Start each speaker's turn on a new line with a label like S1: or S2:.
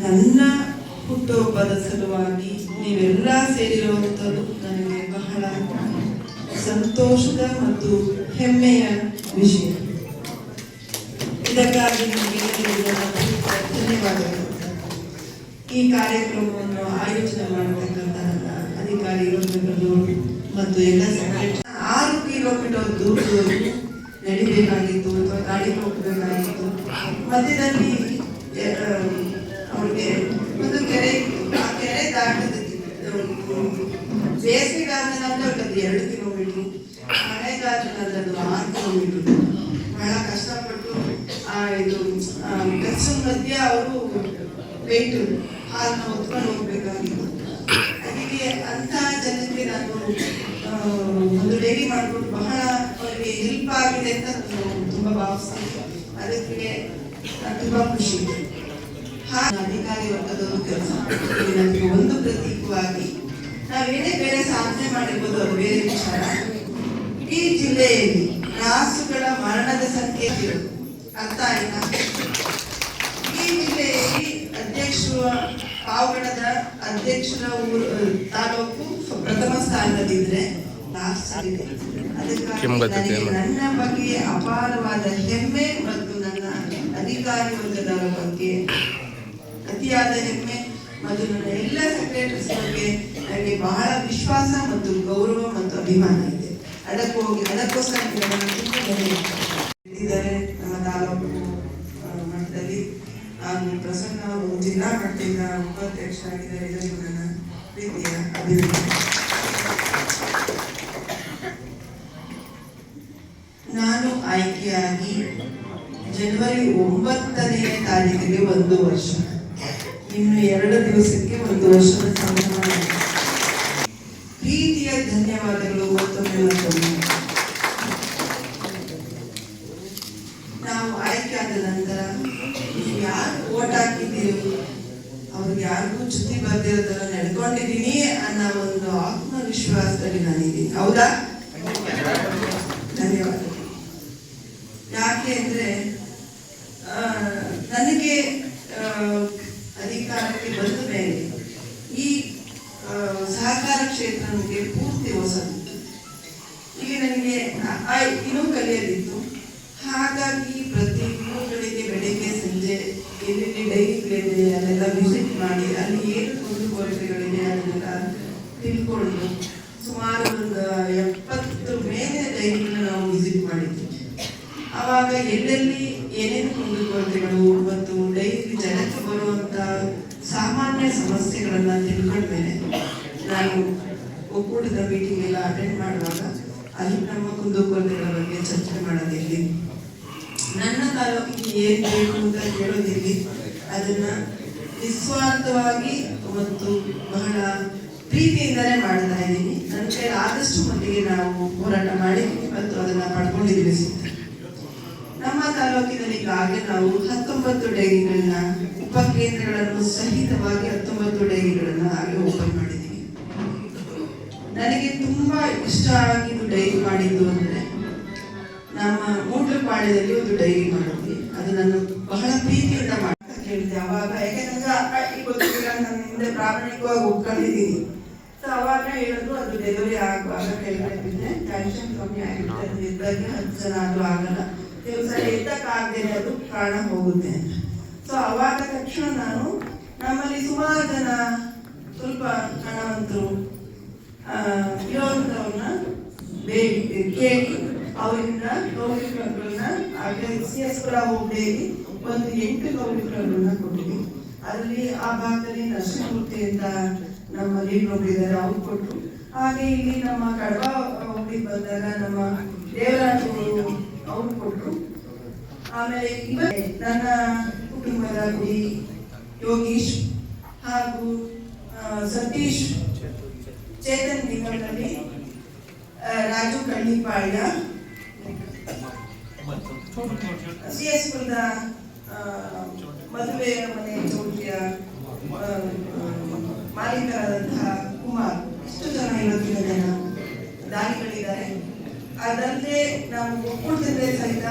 S1: ನನ್ನ ಹುಟ್ಟುಹಬ್ಬದ ಸಲುವಾಗಿ ನೀವೆಲ್ಲ ಸೇರಿರುವಂಥದ್ದು ನನಗೆ ಬಹಳ ಸಂತೋಷದ ಮತ್ತು ಹೆಮ್ಮೆಯ ವಿಷಯ. ಇದಕ್ಕಾಗಿ ಧನ್ಯವಾದಗಳು. ಈ ಕಾರ್ಯಕ್ರಮವನ್ನು ಆಯೋಜನೆ ಮಾಡತಕ್ಕಂಥ ನನ್ನ ಅಧಿಕಾರಿ ವೃಂದಗಳು ಮತ್ತು ಎಲ್ಲ ಆರು ಕಿಲೋಮೀಟರ್ ದೂರದವರೆಗೂ ನಡಿಬೇಕಾಗಿತ್ತು ಅಥವಾ ಗಾಡಿ ಹೋಗಬೇಕಾಗಿತ್ತು ಮಧ್ಯದಲ್ಲಿ ಒಂದು ಕೆರೆ, ಆ ಕೆರೆ ದಾಟದ ಬೇಸಿಗೆಗಾಲದಲ್ಲಿ ಒಂದು ಎರಡು ಕಿಲೋಮೀಟ್ರು ಮಳೆಗಾಲದಲ್ಲಿ ಆರು ಕಿಲೋಮೀಟ್ರು ಬಹಳ ಕಷ್ಟಪಟ್ಟು ಆ ಇದು ಬಸ್ ಮಧ್ಯ ಅವರು ವೆಯ್ಟು ಹಾಲನ್ನ ಹೊತ್ಕೊಂಡು ಅದಕ್ಕೆ ಅಂತ ಜನಕ್ಕೆ ನಾನು ಒಂದು ಡೈರಿ ಮಾಡ್ಕೊಂಡು ಬಹಳ ಅವರಿಗೆ ಹೆಲ್ಪ್ ಆಗಿದೆ ಅಂತ ನಾನು ತುಂಬಾ ಭಾವಿಸ್ತೀನಿ. ಅದಕ್ಕೆ ತುಂಬಾ ಖುಷಿ. ಹಾ ಅಧಿಕಾರಿ ವರ್ಗದವರು ಕೆಲಸ ನಮಗೆ ಒಂದು ಪ್ರತೀಕವಾಗಿ ನಾವೇನೇ ಬೇರೆ ಸಾಧನೆ ಮಾಡಿರ್ಬೋದು ಅದು ಬೇರೆ ವಿಚಾರ. ಈ ಜಿಲ್ಲೆಯಲ್ಲಿ ರಾಸುಗಳ ಮರಣದ ಸಂಖ್ಯೆ. ಅರ್ಥ ಆಯ್ತಾ ಈ ಜಿಲ್ಲೆಯಲ್ಲಿ ಅಧ್ಯಕ್ಷರು ಪಾವಗಡದ ಅಧ್ಯಕ್ಷರ ಊರು ತಾಲೂಕು ಪ್ರಥಮ ಸ್ಥಾನದಲ್ಲಿದ್ರೆ ಅದಕ್ಕಾಗಿ ನನ್ನ ಬಗ್ಗೆ ಅಪಾರವಾದ ಹೆಮ್ಮೆ ಮತ್ತು ನನ್ನ ಅಧಿಕಾರಿ ವರ್ಗದವರ ಬಗ್ಗೆ ಅತಿಯಾದ ಹೆಮ್ಮೆ ಮತ್ತು ನನ್ನ ಎಲ್ಲ ಸೆಕ್ರೆಟರಿಸ್ ಬಗ್ಗೆ ನನಗೆ ಬಹಳ ವಿಶ್ವಾಸ ಮತ್ತು ಗೌರವ ಮತ್ತು ಅಭಿಮಾನ ಇದೆ. ಅದಕ್ಕೋಸ್ಕರ ನಿಮ್ಮನ್ನು ತುಂಬ ಧನ್ಯವಾದ. ಇದ್ದಾರೆ ನಮ್ಮ ತಾಲೂಕು ಮಟ್ಟದಲ್ಲಿ ಹಾಗೂ ಪ್ರಸನ್ನ ಅವರು ಜಿಲ್ಲಾ ಮಟ್ಟದಿಂದ ಉಪಾಧ್ಯಕ್ಷರಾಗಿದ್ದಾರೆ. ಇದನ್ನು ನನ್ನ ಪ್ರೀತಿಯ ಅಭಿನಂದನೆ. ನಾನು ಆಯ್ಕೆಯಾಗಿ ಜನವರಿ ಒಂಬತ್ತನೇ ತಾರೀಕಿಗೆ ಒಂದು ವರ್ಷ. ಇನ್ನು ಎರಡು ದಿವಸಕ್ಕೆ ಒಂದು ವರ್ಷದ ಸಂಭ್ರಮ ಪ್ರೀತಿಯ ಧನ್ಯವಾದಗಳು ಮತ್ತೊಮ್ಮೆ ಮತ್ತೊಮ್ಮೆ. ನಾವು ಆಯ್ಕೆ ಆದ ನಂತರ ನೀವು ಯಾರು ಓಟ್ ಹಾಕಿದ್ದೀರಿ? ಅವ್ರಿಗೆ ಯಾರಿಗೂ ಚುತಿ ಬರ್ದಿರೋದನ್ನ ನಡ್ಕೊಂಡಿದ್ದೀನಿ ಅನ್ನೋ ಒಂದು ಆತ್ಮವಿಶ್ವಾಸದಲ್ಲಿ ನಾನಿದ್ದೀನಿ. ಹೌದಾ? ಧನ್ಯವಾದಗಳು. ಯಾಕೆ ಅಂದ್ರೆ ನನಗೆ ಅಧಿಕಾರಕ್ಕೆ ಬಂದ ಮೇಲೆ ಈ ಸಹಕಾರ ಕ್ಷೇತ್ರ ನನಗೆ ಪೂರ್ತಿ ಹೊಸದಿತ್ತು ಇಲ್ಲಿ ನನಗೆ ಇನ್ನು ಕಲಿಯಲಿತ್ತು ಹಾಗಾಗಿ ಪ್ರತಿ ಊರುಗಳಿಗೆ ಬೆಳಿಗ್ಗೆ ಸಂಜೆ ಎಲ್ಲೆಲ್ಲಿ ಡೈರಿಗಳಿದೆ ಅಲ್ಲೆಲ್ಲ ವಿಸಿಟ್ ಮಾಡಿ, ಅಲ್ಲಿ ಏನು ಕುಂದುಕೊರತೆಗಳಿದೆ ಅದನ್ನೆಲ್ಲ ತಿಳ್ಕೊಂಡು ಸುಮಾರು ಒಂದು ಎಪ್ಪತ್ತು ಮೇಲೆ ಡೈರಿಗಳನ್ನ ನಾವು ವಿಸಿಟ್ ಮಾಡಿದ್ವಿ. ಆವಾಗ ಎಲ್ಲೆಲ್ಲಿ ಏನೇನು ಕುಂದುಕೊರತೆಗಳು ಮತ್ತು ಡೈರಿ ಜನಕ್ಕೆ ಬರುವಂತ ಸಾಮಾನ್ಯ ಸಮಸ್ಯೆಗಳನ್ನು ತಿಳ್ಕೊಂಡ್ಮೇಲೆ ನಾನು ಒಕ್ಕೂಟದ ಮೀಟಿಂಗ್ ಎಲ್ಲ ಅಟೆಂಡ್ ಮಾಡುವಾಗ ಅಲ್ಲಿ ನಮ್ಮ ಕುಂದುಕೊರತೆಗಳ ಬಗ್ಗೆ ಚರ್ಚೆ ಮಾಡೋದಿರಲಿ. ನನ್ನ ತಾಲೂಕಿಗೆ ಏನು ಬೇಕು ಅಂತ ಹೇಳೋದಿಲ್ಲಿ ಅದನ್ನ ನಿಸ್ವಾರ್ಥವಾಗಿ ಮತ್ತು ಬಹಳ ಪ್ರೀತಿಯಿಂದಲೇ ಮಾಡ್ತಾ ಇದ್ದೀನಿ. ನನ್ನ ಕೈಲಿ ಆದಷ್ಟು ಮಟ್ಟಿಗೆ ನಾವು ಹೋರಾಟ ಮಾಡಿದ್ದೀವಿ ಮತ್ತು ಅದನ್ನ ಪಡ್ಕೊಂಡಿದ್ದೀವಿ ಸಿಗ್ತದೆ ನಮ್ಮ ತಾಲೂಕಿನಲ್ಲಿ ಈಗಾಗಲೇ ನಾವು ಹತ್ತೊಂಬತ್ತು ಡೈರಿಗಳನ್ನ ಉಪಕೇಂದ್ರಗಳನ್ನು ಸಹಿತವಾಗಿ ಹತ್ತೊಂಬತ್ತು ಡೈರಿಗಳನ್ನ ಹಾಗೆ ಓಪನ್ ಮಾಡಿದ್ದೀವಿ. ನನಗೆ ತುಂಬಾ ಇಷ್ಟ ಆಗಿದ್ದು ಡೈರಿ ಮಾಡಿದ್ದು ಅಂದ್ರೆ ನಮ್ಮ ಮೂಡ್ರಪಾಳ್ಯದಲ್ಲಿ ಒಂದು ಡೈರಿ ಮಾಡಿದ್ವಿ. ಅದು ನಾನು ಬಹಳ ಪ್ರೀತಿಯಿಂದ ಮಾಡ್ತಾ ಕೇಳಿದೆ ಅವಾಗ ಯಾಕೆಂದ್ರೆ ನಾನು ಹಿಂದೆ ಪ್ರಾಮಾಣಿಕವಾಗಿ ಒಪ್ಕೊಂಡಿದ್ದೀನಿ. ಸೊ ಅವಾಗ ಹೇಳಿದ್ರು ಅದು ಡೆಲಿವರಿ ಆಗುವಾಗ ಕೆಳಗಡೆ ಬಿದ್ದೆ ಕ್ಯಾಲ್ಸಿಯಂ ಕಮ್ಮಿ ಆಗಿರ್ತದೆ ಅದು ಇದ್ದಾಗೆ ಹತ್ತು ಜನ ಆದ್ರೂ ಆಗಲ್ಲ. ಕೆಲವು ಸಲ ಎತ್ತಕ್ಕಾಗದೇನೆ ಅದು ಕಾರಣ ಹೋಗುತ್ತೆ ಸೊ ಅವಾಗ ತಕ್ಷಣ ನಾನು ನಮ್ಮಲ್ಲಿ ಸುಮಾರು ಜನ ಸ್ವಲ್ಪ ಹಣವಂತರು ಆ, ಇರೋಂಥವ್ರನ್ನ ಬೇಡಿ ಕೇಳಿ ಅವರಿಂದ ಗೌರಿಗಳನ್ನ ಸಿ ಎಸ್ ಪುರ ಹೋಬಳಿಯಲ್ಲಿ ಒಂದು ಎಂಟು ಗೌರಿಗಳನ್ನ ಕೊಟ್ಟಿದ್ವಿ ಅಲ್ಲಿ ಆ ಭಾಗದಲ್ಲಿ ನರಸಿಂಹಮೂರ್ತಿ ಅಂತ ನಮ್ಮ ಲೀಡ್ ಒಬ್ಬರಿದ್ದಾರೆ ಅವ್ರು ಕೊಟ್ಟರು. ಹಾಗೆ ಇಲ್ಲಿ ನಮ್ಮ ಕಡಬ ಹೋಗಿ ಬಂದಾಗ ನಮ್ಮ ದೇವರಾಜರು ಅವ್ರು ಕೊಟ್ಟರು ಆಮೇಲೆ ನನ್ನ ಕುಟುಂಬದ ಗುಡಿ ಯೋಗೀಶ್ ಹಾಗೂ ಸತೀಶ್ ಚೇತನ್ ನಿಗಮದಲ್ಲಿ ರಾಜು ಕಳ್ಳಿಪಾಳ್ಯ. ಸಿ ಎಸ್ ಪುರದ ಮದುವೆ ಮನೆ ಚೌಟಿಯ ಮಾಲೀಕರಾದಂತಹ ಕುಮಾರ್. ಇಷ್ಟು ಜನ ಇವತ್ತಿನ ಜನ ದಾನಿಗಳಿದ್ದಾರೆ ಅದಲ್ಲದೆ ನಾವು ಒಕ್ಕೂಟದಿಂದ ಸಹಿತ